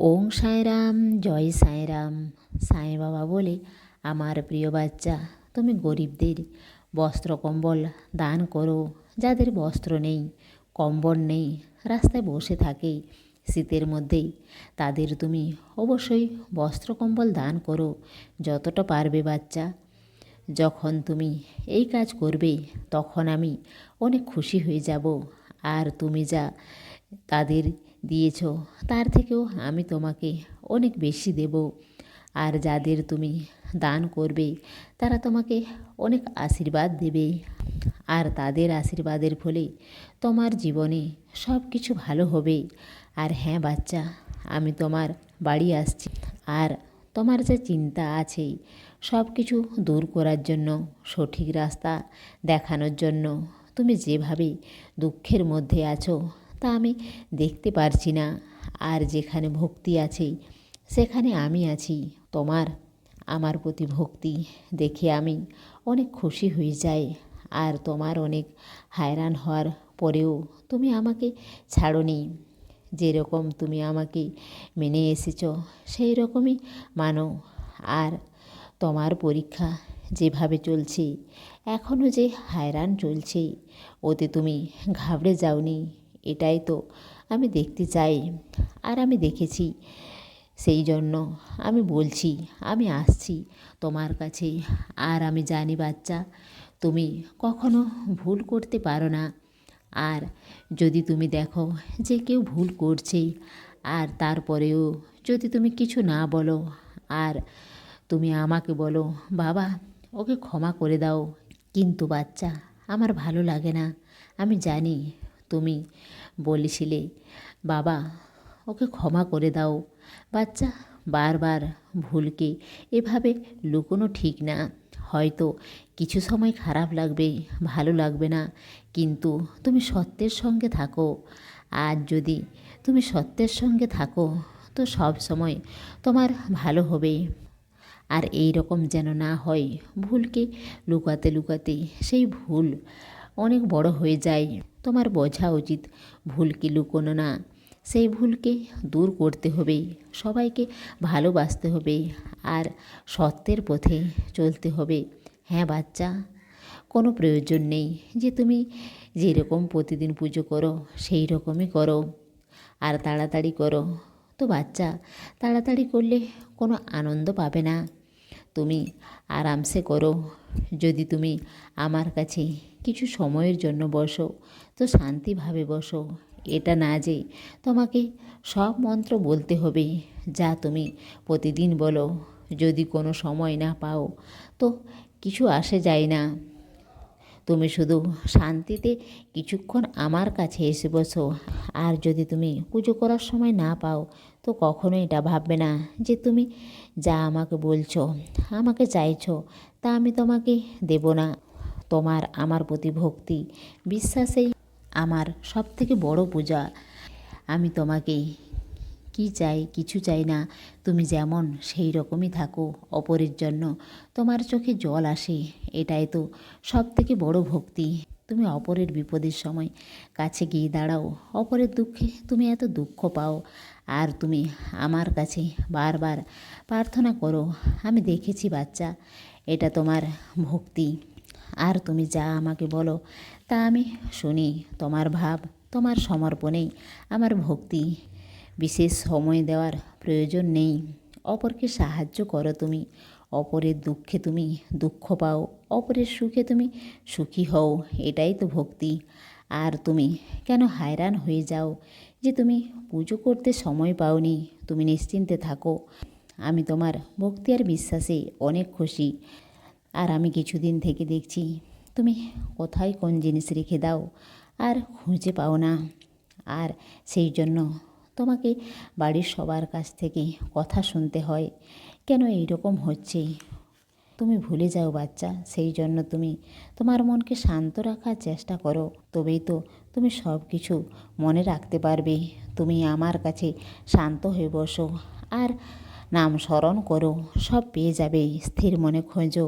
ওং সাঁয়রাম জয় সাঁয়রাম সাঁই বাবা বলে, আমার প্রিয় বাচ্চা, তুমি গরিবদের বস্ত্র, কম্বল দান করো। যাদের বস্ত্র নেই, কম্বল নেই, রাস্তায় বসে থাকে শীতের মধ্যেই, তাদের তুমি অবশ্যই বস্ত্র, কম্বল দান করো, যতটা পারবে বাচ্চা। যখন তুমি এই কাজ করবে, তখন আমি অনেক খুশি হয়ে যাব। আর তুমি যা তাদের দিয়েছ, তার থেকেও আমি তোমাকে অনেক বেশি দেব। আর যাদের তুমি দান করবে, তারা তোমাকে অনেক আশীর্বাদ দেবে। আর তাদের আশীর্বাদের ফলে তোমার জীবনে সব কিছু ভালো হবে। আর হ্যাঁ বাচ্চা, আমি তোমার বাড়ি আসছি। আর তোমার যে চিন্তা আছে সব কিছু দূর করার জন্য, সঠিক রাস্তা দেখানোর জন্য, তুমি যেভাবে দুঃখের মধ্যে আছো তা আমি দেখতে পারছি না। আর যেখানে ভক্তি আছে, সেখানে আমি আছি। তোমার, আমার প্রতি ভক্তি দেখে আমি অনেক খুশি হয়ে যাই। আর তোমার অনেক হায়রান হওয়ার পরেও তুমি আমাকে ছাড়োনি। যেরকম তুমি আমাকে মেনে এসেছ সেই রকমই মানো। আর তোমার পরীক্ষা যেভাবে চলছে এখনও যে হায়রান চলছে, ওতে তুমি ঘাবড়ে যাওনি। এটাই তো। আমি দেখতে চাই আর আমি দেখেছি। সেই জন্য আমি বলছি, আমি আসছি তোমার কাছে। আর আমি জানি বাচ্চা, তুমি কখনো ভুল করতে পারো না। আর যদি তুমি দেখো যে কেউ ভুল করছে, আর তারপরেও যদি তুমি কিছু না বলো, আর তুমি আমাকে বলো, বাবা, ওকে ক্ষমা করে দাও। কিন্তু বাচ্চা, আমার ভালো লাগে না। আমি জানি তুমি বলেছিলে, বাবা, ওকে ক্ষমা করে দাও। বাচ্চা, বারবার ভুলকে এভাবে লুকোনো ঠিক না। হয়তো কিছু সময় খারাপ লাগবে, ভালো লাগবে না, কিন্তু তুমি সত্যের সঙ্গে থাকো। আর যদি তুমি সত্যের সঙ্গে থাকো, তো সব সময় তোমার ভালো হবে। আর এই রকম যেন না হয়, ভুলকে লুকাতে লুকাতে সেই ভুল অনেক বড় হয়ে যায়। তোমার বোঝা উচিত। ভুলকে লুকোনো না? সেই ভুলকে দূর করতে হবে, সবাইকে ভালোবাসতে হবে আর সত্যের পথে চলতে হবে। হ্যাঁ বাচ্চা, কোনো প্রয়োজন নেই যে তুমি যেরকম প্রতিদিন পুজো করো, সেই রকমই করো। আর তাড়াতাড়ি করো। তো বাচ্চা, তাড়াতাড়ি করলে কোনো আনন্দ পাবে না। তুমি আরামসে করো। যদি তুমি আমার কাছে কিছু সময়ের জন্য বসো, তো শান্তিভাবে বসো। এটা না যে তোমাকে সব মন্ত্র বলতে হবে, যা তুমি প্রতিদিন বলো। যদি কোনো সময় না পাও, তো কিছু আসে যায় না। তুমি শুধু শান্তিতে কিছুক্ষণ আমার কাছে এসে বসো। আর যদি তুমি পুজো করার সময় না পাও, তো কখনোই এটা ভাববে না যে তুমি যা আমাকে বলছো, আমাকে চাইছো, তা আমি তোমাকে দেব না। তোমার আমার প্রতি ভক্তি, বিশ্বাসেই আমার সব থেকে বড় পূজা। আমি তোমাকে কি চাই, কিছু চাই না। তুমি যেমন সেই রকমই থাকো, অপরের জন্য তোমার চোখে জল আসে, এটাই তো সব থেকে বড় ভক্তি। তুমি অপরের বিপদের সময় কাছে গিয়ে দাঁড়াও, অপরের দুঃখে তুমি এত দুঃখ পাও। আর তুমি আমার কাছে বারবার প্রার্থনা করো, আমি দেখেছি বাচ্চা, এটা তোমার ভক্তি। আর তুমি যা আমাকে বলো, তা আমি শুনি। তোমার ভাব, তোমার সমর্পণেই আমার ভক্তি। বিশেষ সময় দেওয়ার প্রয়োজন নেই। অপরকে সাহায্য করো তুমি। অপরের দুঃখে তুমি দুঃখ পাও, অপরের সুখে তুমি সুখী হও, এটাই তো ভক্তি। আর তুমি কেন হায়রান হয়ে যাও যে তুমি পুজো করতে সময় পাওনি? তুমি নিশ্চিন্তে থাকো। আমি তোমার ভক্তি আর বিশ্বাসে অনেক খুশি। আর আমি কিছুদিন থেকে দেখছি তুমি কোথায় কোন জিনিস রেখে দাও আর খুঁজে পাও না। আর সেই জন্য তোমাকে বাড়ির সবার কাছ থেকে কথা শুনতে হয়। কেন এই রকম হচ্ছে? তুমি ভুলে যাও বাচ্চা, সেই জন্য তুমি তোমার মনকে শান্ত রাখার চেষ্টা করো। তবেই তো তুমি সব কিছু মনে রাখতে পারবে। তুমি আমার কাছে শান্ত হয়ে বসো আর নাম স্মরণ করো। সব পেয়ে যাবে, স্থির মনে খোঁজো।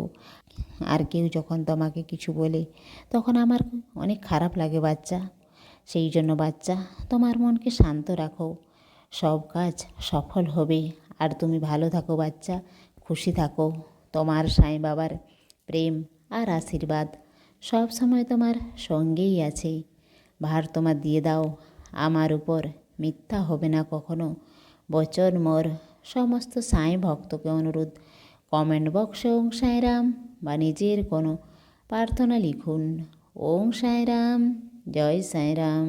আর কেউ যখন তোমাকে কিছু বলে, তখন আমার অনেক খারাপ লাগে বাচ্চা। সেই জন্য বাচ্চা, তোমার মনকে শান্ত রাখো। সব কাজ সফল হবে। আর তুমি ভালো থাকো বাচ্চা, খুশি থাকো। তোমার সাই বাবার প্রেম আর আশীর্বাদ সব সময় তোমার সঙ্গেই আছে। ভার তোমার দিয়ে দাও। আমার উপর মিথ্যা হবে না কখনো। বচন মোর, সমস্ত সাঁই ভক্তকে অনুরোধ। কমেন্ট বক্সে ওং সাঁইরাম বা নিজের কোনো প্রার্থনা লিখুন। ওং जय साईं राम